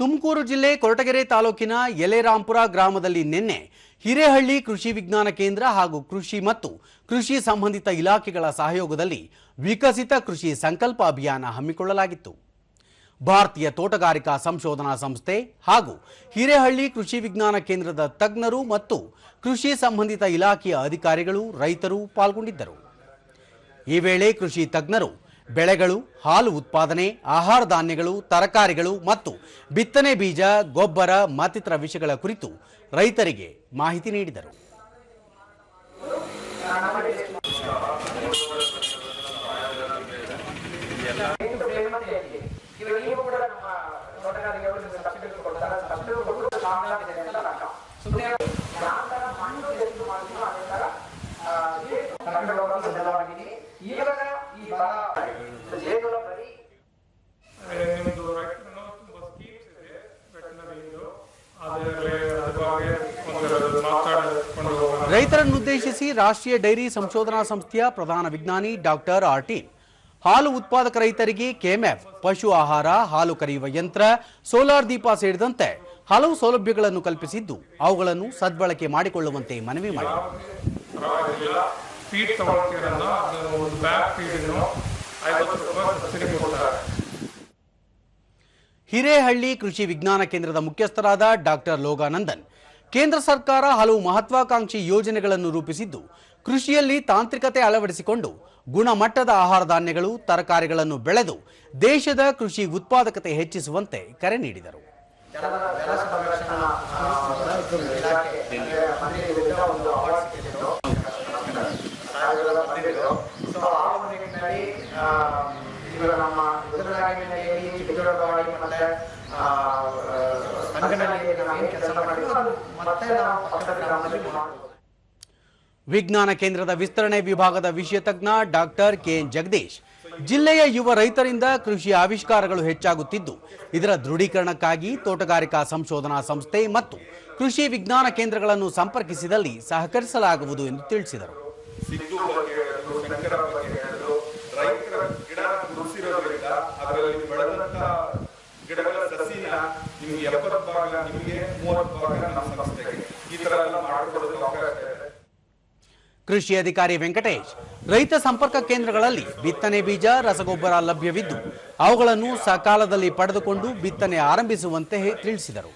ತುಮಕೂರು ಜಿಲ್ಲೆ ಕೊರಟಗೆರೆ ತಾಲೂಕಿನ ಯಲೆರಾಂಪುರ ಗ್ರಾಮದಲ್ಲಿ ನಿನ್ನೆ ಹಿರೇಹಳ್ಳಿ ಕೃಷಿ ವಿಜ್ಞಾನ ಕೇಂದ್ರ ಹಾಗೂ ಕೃಷಿ ಮತ್ತು ಕೃಷಿ ಸಂಬಂಧಿತ ಇಲಾಖೆಗಳ ಸಹಯೋಗದಲ್ಲಿ ವಿಕಸಿತ ಕೃಷಿ ಸಂಕಲ್ಪ ಅಭಿಯಾನ ಹಮ್ಮಿಕೊಳ್ಳಲಾಗಿತ್ತು. ಭಾರತೀಯ ತೋಟಗಾರಿಕಾ ಸಂಶೋಧನಾ ಸಂಸ್ಥೆ ಹಾಗೂ ಹಿರೇಹಳ್ಳಿ ಕೃಷಿ ವಿಜ್ಞಾನ ಕೇಂದ್ರದ ತಜ್ಞರು ಮತ್ತು ಕೃಷಿ ಸಂಬಂಧಿತ ಇಲಾಖೆಯ ಅಧಿಕಾರಿಗಳು ರೈತರು ಪಾಲ್ಗೊಂಡಿದ್ದರು. ಈ ವೇಳೆ ಕೃಷಿ ತಜ್ಞರು ಬೆಳೆಗಳು, ಹಾಲು ಉತ್ಪಾದನೆ, ಆಹಾರ ಧಾನ್ಯಗಳು, ತರಕಾರಿಗಳು ಮತ್ತು ಬಿತ್ತನೆ ಬೀಜ, ಗೊಬ್ಬರ, ಮತ್ತಿತರ ವಿಷಯಗಳ ಕುರಿತು ರೈತರಿಗೆ ಮಾಹಿತಿ ನೀಡಿದರು. ಇವಾಗ ರೈತರನ್ನುದ್ದೇಶಿಸಿ ರಾಷ್ಟ್ರೀಯ ಡೈರಿ ಸಂಶೋಧನಾ ಸಂಸ್ಥೆಯ ಪ್ರಧಾನ ವಿಜ್ಞಾನಿ ಡಾಕ್ಟರ್ ಆರ್ ಟಿ ಹಾಲು ಉತ್ಪಾದಕ ರೈತರಿಗೆ ಕೆಎಂಎಫ್ ಪಶು ಆಹಾರ ಹಾಲು ಕರೆಯುವ ಯಂತ್ರ ಸೋಲಾರ್ ದೀಪ ಸೇರಿದಂತೆ ಹಲವು ಸೌಲಭ್ಯಗಳನ್ನು ಕಲ್ಪಿಸಿದ್ದು ಅವುಗಳನ್ನು ಸದ್ಬಳಕೆ ಮಾಡಿಕೊಳ್ಳುವಂತೆ ಮನವಿ ಮಾಡಿದರು. ಹಿರೇಹಳ್ಳಿ ಕೃಷಿ ವಿಜ್ಞಾನ ಕೇಂದ್ರದ ಮುಖ್ಯಸ್ಥರಾದ ಡಾಕ್ಟರ್ ಲೋಗಾನಂದನ್ ಕೇಂದ್ರ ಸರ್ಕಾರ ಹಲವು ಮಹತ್ವಾಕಾಂಕ್ಷಿ ಯೋಜನೆಗಳನ್ನು ರೂಪಿಸಿದ್ದು, ಕೃಷಿಯಲ್ಲಿ ತಾಂತ್ರಿಕತೆ ಅಳವಡಿಸಿಕೊಂಡು ಗುಣಮಟ್ಟದ ಆಹಾರ ಧಾನ್ಯಗಳು, ತರಕಾರಿಗಳನ್ನು ಬೆಳೆದು ದೇಶದ ಕೃಷಿ ಉತ್ಪಾದಕತೆ ಹೆಚ್ಚಿಸುವಂತೆ ಕರೆ ನೀಡಿದರು. ನಮ್ಮ ಉತ್ತರಗಾಡಿನಲ್ಲಿ ಚಿಕ್ಕದೊಡ್ಡವಾಡಿ ಮತ್ತೆ ನಾವು ಏನು ಕೆಲಸ ಮಾಡಿದ್ವಿ ಅದು ಮತ್ತೆ ನಾವು ಪಕ್ಕದ ಗ್ರಾಮದಲ್ಲಿ ಮಾಡ್ಬೋದು. ವಿಜ್ಞಾನ ಕೇಂದ್ರದ ವಿಸ್ತರಣೆ ವಿಭಾಗದ ವಿಷಯ ತಜ್ಞ ಡಾಕ್ಟರ್ ಕೆ ಎನ್ ಜಗದೀಶ್. ಜಿಲ್ಲೆಯ ಯುವ ರೈತರಿಂದ ಕೃಷಿ ಆವಿಷ್ಕಾರಗಳು ಹೆಚ್ಚಾಗುತ್ತಿದ್ದು ಇದರ ದೃಢೀಕರಣಕ್ಕಾಗಿ ತೋಟಗಾರಿಕಾ ಸಂಶೋಧನಾ ಸಂಸ್ಥೆ ಮತ್ತು ಕೃಷಿ ವಿಜ್ಞಾನ ಕೇಂದ್ರಗಳನ್ನು ಸಂಪರ್ಕಿಸಿದಲ್ಲಿ ಸಹಕರಿಸಲಾಗುವುದು ಎಂದು ತಿಳಿಸಿದರು. ಅವಕಾಶ ಇದೆ ಕೃಷಿ ಅಧಿಕಾರಿ ವೆಂಕಟೇಶ್, ರೈತ ಸಂಪರ್ಕ ಕೇಂದ್ರಗಳಲ್ಲಿ ಬಿತ್ತನೆ ಬೀಜ, ರಸಗೊಬ್ಬರ ಲಭ್ಯವಿದ್ದು, ಅವುಗಳನ್ನು ಸಕಾಲದಲ್ಲಿ ಪಡೆದುಕೊಂಡು ಬಿತ್ತನೆ ಆರಂಭಿಸುವಂತೆ ತಿಳಿಸಿದರು.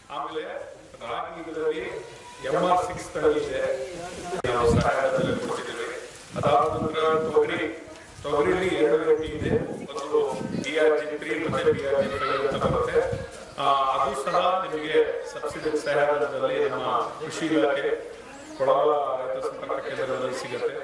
ತೊಗರಿಲಿ ಎರಡು ಜಿ ಇದೆ. ಒಂದು ಅದು ಸಹ ನಿಮಗೆ ಸಬ್ಸಿಡಿ ಸಹಾಯಧನದಲ್ಲಿ ನಮ್ಮ ಕೃಷಿ ಇಲಾಖೆ ಕೊಡವ ರೈತ ಸಂಪರ್ಕ ಕೇಂದ್ರದಲ್ಲಿ ಸಿಗುತ್ತೆ.